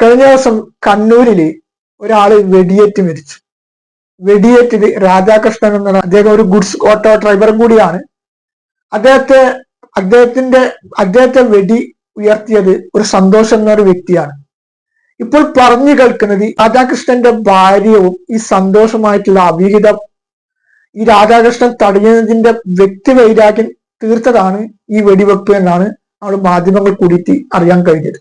കഴിഞ്ഞ ദിവസം കണ്ണൂരിൽ ഒരാൾ വെടിയേറ്റ് മരിച്ചു. വെടിയേറ്റിൽ രാധാകൃഷ്ണൻ എന്ന അദ്ദേഹം ഒരു ഗുഡ്സ് ഓട്ടോ ഡ്രൈവറും കൂടിയാണ്. അദ്ദേഹത്തെ അദ്ദേഹത്തിന്റെ അദ്ദേഹത്തെ വെടി ഉയർത്തിയത് ഒരു സന്തോഷം എന്നൊരു വ്യക്തിയാണ്. ഇപ്പോൾ പറഞ്ഞു കേൾക്കുന്നത് രാധാകൃഷ്ണന്റെ ഭാര്യവും ഈ സന്തോഷമായിട്ടുള്ള അവിഹിതം ഈ രാധാകൃഷ്ണൻ തടയുന്നതിന്റെ വ്യക്തി വൈരാഗ്യം തീർത്തതാണ് ഈ വെടിവെപ്പ് എന്നാണ് നമ്മൾ മാധ്യമങ്ങൾ കൂടിയിട്ട് അറിയാൻ കഴിഞ്ഞത്.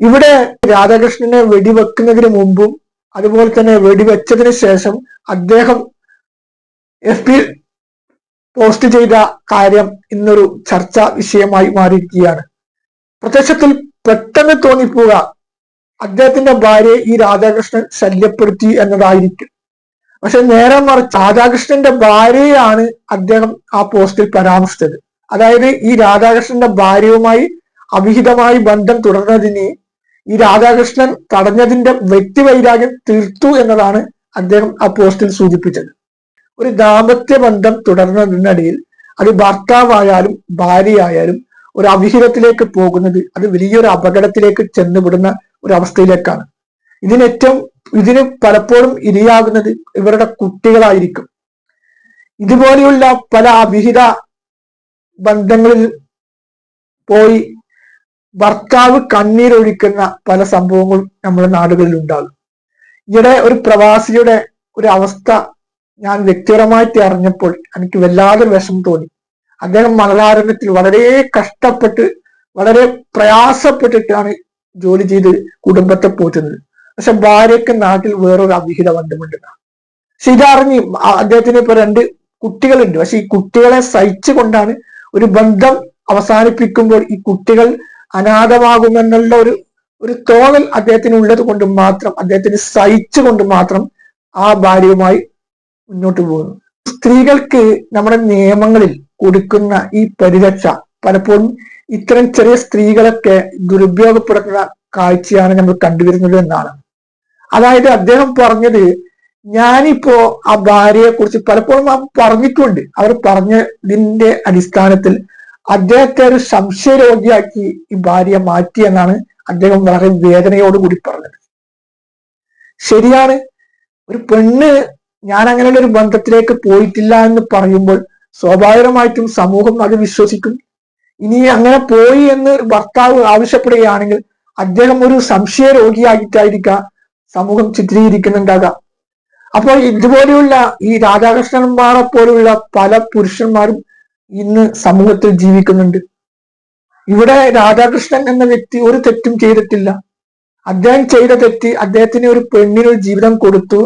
ഇവിടെ രാധാകൃഷ്ണനെ വെടിവെക്കുന്നതിന് മുമ്പും അതുപോലെ തന്നെ വെടിവെച്ചതിന് ശേഷം അദ്ദേഹം എഫ് പി പോസ്റ്റ് ചെയ്ത കാര്യം ഇന്നൊരു ചർച്ചാ വിഷയമായി മാറിയിരിക്കുകയാണ്. പ്രത്യക്ഷത്തിൽ പെട്ടെന്ന് തോന്നിപ്പോവുക അദ്ദേഹത്തിന്റെ ഭാര്യയെ ഈ രാധാകൃഷ്ണൻ ശല്യപ്പെടുത്തി എന്നതായിരിക്കും. പക്ഷെ നേരെ മറിച്ച് രാധാകൃഷ്ണന്റെ ഭാര്യയാണ് അദ്ദേഹം ആ പോസ്റ്റിൽ പരാമർശിച്ചത്. അതായത് ഈ രാധാകൃഷ്ണന്റെ ഭാര്യയുമായി അവിഹിതമായി ബന്ധം തുടർന്നതിന് ഈ രാധാകൃഷ്ണൻ തടഞ്ഞതിന്റെ വ്യക്തി വൈരാഗ്യം തീർത്തു എന്നതാണ് അദ്ദേഹം ആ പോസ്റ്റിൽ സൂചിപ്പിച്ചത്. ഒരു ദാമ്പത്യ ബന്ധം തുടർന്നതിനിടയിൽ അത് ഭർത്താവായാലും ഭാര്യയായാലും ഒരു അവിഹിതത്തിലേക്ക് പോകുന്നത് അത് വലിയൊരു അപകടത്തിലേക്ക് ചെന്നുവിടുന്ന ഒരു അവസ്ഥയിലേക്കാണ്. ഇതിനേറ്റവും ഇതിന് പലപ്പോഴും ഇരയാകുന്നത് ഇവരുടെ കുട്ടികളായിരിക്കും. ഇതുപോലെയുള്ള പല അവിഹിത ബന്ധങ്ങളിൽ പോയി ഭർത്താവ് കണ്ണീരൊഴിക്കുന്ന പല സംഭവങ്ങളും നമ്മുടെ നാടുകളിൽ ഉണ്ടാകും ഈയിടെ ഒരു പ്രവാസിയുടെ ഒരു അവസ്ഥ ഞാൻ വ്യക്തിപരമായിട്ട് അറിഞ്ഞപ്പോൾ എനിക്ക് വല്ലാതെ വിഷം തോന്നി. അദ്ദേഹം മണലാരണ്യത്തിൽ വളരെ കഷ്ടപ്പെട്ട് വളരെ പ്രയാസപ്പെട്ടിട്ടാണ് ജോലി ചെയ്ത് കുടുംബത്തെ പോറ്റുന്നത്. പക്ഷെ ഭാര്യയ്ക്ക് നാട്ടിൽ വേറൊരു അവിഹിത ബന്ധമുണ്ട് പക്ഷെ ഇതറിഞ്ഞ് അദ്ദേഹത്തിന് ഇപ്പൊ രണ്ട് കുട്ടികളുണ്ട്. പക്ഷെ ഈ കുട്ടികളെ സഹിച്ചുകൊണ്ടാണ് ഒരു ബന്ധം അവസാനിപ്പിക്കുമ്പോൾ ഈ കുട്ടികൾ അനാഥമാകുമെന്നുള്ള ഒരു ഒരു തോന്നൽ അദ്ദേഹത്തിന് ഉള്ളത് കൊണ്ട് മാത്രം അദ്ദേഹത്തിന് സഹിച്ചുകൊണ്ട് മാത്രം ആ ഭാര്യയുമായി മുന്നോട്ട് പോകുന്നു. സ്ത്രീകൾക്ക് നമ്മുടെ നിയമങ്ങളിൽ കൊടുക്കുന്ന ഈ പരിരക്ഷ പലപ്പോഴും ഇത്തരം ചെറിയ സ്ത്രീകളൊക്കെ ദുരുപയോഗപ്പെടുത്തുന്ന കാഴ്ചയാണ് നമ്മൾ കണ്ടുവരുന്നത് എന്നാണ്. അതായത് അദ്ദേഹം പറഞ്ഞത് ഞാനിപ്പോ ആ ഭാര്യയെ കുറിച്ച് പലപ്പോഴും പറഞ്ഞിട്ടുണ്ട്. അവർ പറഞ്ഞതിന്റെ അടിസ്ഥാനത്തിൽ അദ്ദേഹത്തെ ഒരു സംശയരോഗിയാക്കി ഈ ഭാര്യ മാറ്റി എന്നാണ് അദ്ദേഹം വളരെ വേദനയോടുകൂടി പറഞ്ഞത്. ശരിയാണ് ഒരു പെണ്ണ് ഞാൻ അങ്ങനെയുള്ള ഒരു ബന്ധത്തിലേക്ക് പോയിട്ടില്ല എന്ന് പറയുമ്പോൾ സ്വാഭാവികമായിട്ടും സമൂഹം അത് വിശ്വസിക്കും. ഇനി അങ്ങനെ പോയി എന്ന് ഭർത്താവ് ആവശ്യപ്പെടുകയാണെങ്കിൽ അദ്ദേഹം ഒരു സംശയ രോഗിയായിട്ടായിരിക്കാം സമൂഹം ചിത്രീകരിക്കുന്നുണ്ടാകാം അപ്പോൾ ഇതുപോലെയുള്ള ഈ രാധാകൃഷ്ണന്മാരെ പോലുള്ള പല പുരുഷന്മാരും ഇന്ന് സമൂഹത്തിൽ ജീവിക്കുന്നുണ്ട്. ഇവിടെ രാധാകൃഷ്ണൻ എന്ന വ്യക്തി ഒരു തെറ്റും ചെയ്തിട്ടില്ല. അദ്ദേഹം ചെയ്ത തെറ്റ് അദ്ദേഹത്തിന് ഒരു പെണ്ണിന് ഒരു ജീവിതം കൊടുത്തു.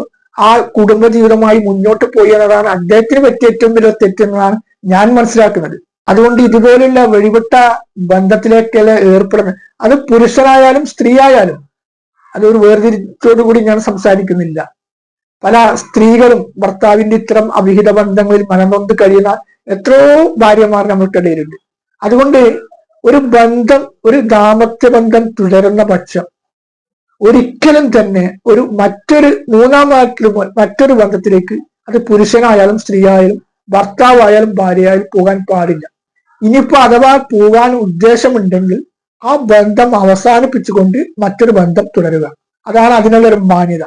ആ കുടുംബ ജീവിതമായി മുന്നോട്ട് പോയി എന്നതാണ് അദ്ദേഹത്തിന് പറ്റിയ ഏറ്റവും വലിയ തെറ്റെന്നതാണ് ഞാൻ മനസ്സിലാക്കുന്നത്. അതുകൊണ്ട് ഇതുപോലുള്ള വെളിവിട്ട ബന്ധത്തിലേക്കല്ല ഏർപ്പെടുന്നത്. അത് പുരുഷനായാലും സ്ത്രീ ആയാലും അതൊരു വേർതിരിച്ചോടു കൂടി ഞാൻ സംസാരിക്കുന്നില്ല. പല സ്ത്രീകളും ഭർത്താവിന്റെ ഇത്തരം അവിഹിത ബന്ധങ്ങളിൽ മനംനൊന്ത് കഴിയുന്ന എത്രയോ ഭാര്യമാർ നമ്മൾക്കിടയിലുണ്ട് അതുകൊണ്ട് ഒരു ബന്ധം ഒരു ദാമ്പത്യ ബന്ധം തുടരുന്ന പക്ഷം ഒരിക്കലും തന്നെ ഒരു മറ്റൊരു മൂന്നാമത്തിലും മറ്റൊരു ബന്ധത്തിലേക്ക് അത് പുരുഷനായാലും സ്ത്രീയായാലും ഭർത്താവായാലും ഭാര്യയായാലും പോകാൻ പാടില്ല. ഇനിയിപ്പോ അഥവാ പോകാൻ ഉദ്ദേശമുണ്ടെങ്കിൽ ആ ബന്ധം അവസാനിപ്പിച്ചുകൊണ്ട് മറ്റൊരു ബന്ധം തുടരുക. അതാണ് അതിനുള്ളൊരു മാന്യത.